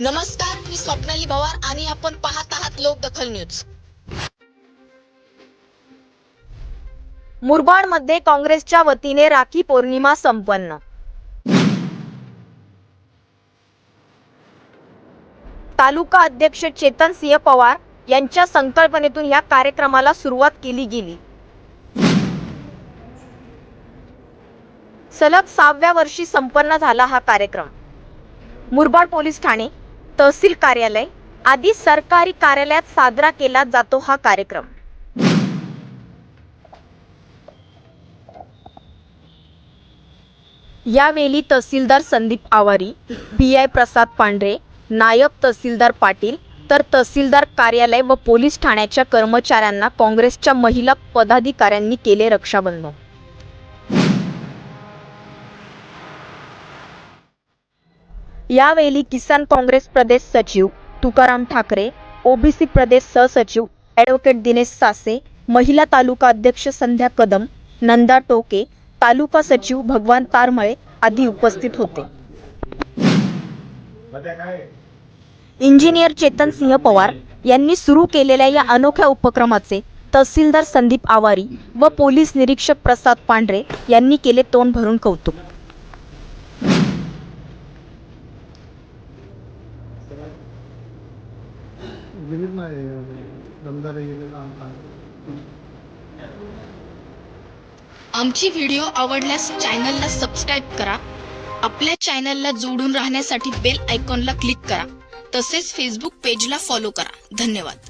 नमस्कार मी स्वप्नाली पवार आणि आपण पाहत आहात लोक दखल न्यूज. मुरबाडमध्ये काँग्रेसच्या वतीने राखी पौर्णिमा संपन्न. तालुका अध्यक्ष चेतन सिंह पवार यांच्या संकल्पनेतून या कार्यक्रमाला सुरुवात केली गेली. सलग सहाव्या वर्षी संपन्न झाला हा कार्यक्रम. मुरबाड पोलीस ठाणे तहसील कार्यालय आदी सरकारी कार्यालयात साजरा केला जातो हा कार्यक्रम. यावेळी तहसीलदार संदीप आवारी बी आय प्रसाद पांढरे नायब तहसीलदार पाटील तर तहसीलदार कार्यालय व पोलीस ठाण्याच्या कर्मचाऱ्यांना काँग्रेसच्या महिला पदाधिकाऱ्यांनी केले रक्षाबंधन. यावेळी किसान काँग्रेस प्रदेश सचिव तुकाराम ठाकरे ओबीसी प्रदेश सहसचिव ॲडव्होकेट दिनेश सासे महिला तालुका अध्यक्ष संध्या कदम नंदा टोके तालुका सचिव भगवान तारमळे आदी उपस्थित होते. इंजिनियर चेतन सिंह पवार यांनी सुरू केलेल्या या अनोख्या उपक्रमाचे तहसीलदार संदीप आवारी व पोलीस निरीक्षक प्रसाद पांढरे यांनी केले तोंड भरून कौतुक. गेलीच नाही आमची. व्हिडिओ आवडल्यास चॅनलला सबस्क्राईब करा. आपल्या चॅनलला जोडून राहण्यासाठी बेल आयकॉनला क्लिक करा. तसेच फेसबुक पेजला फॉलो करा. धन्यवाद.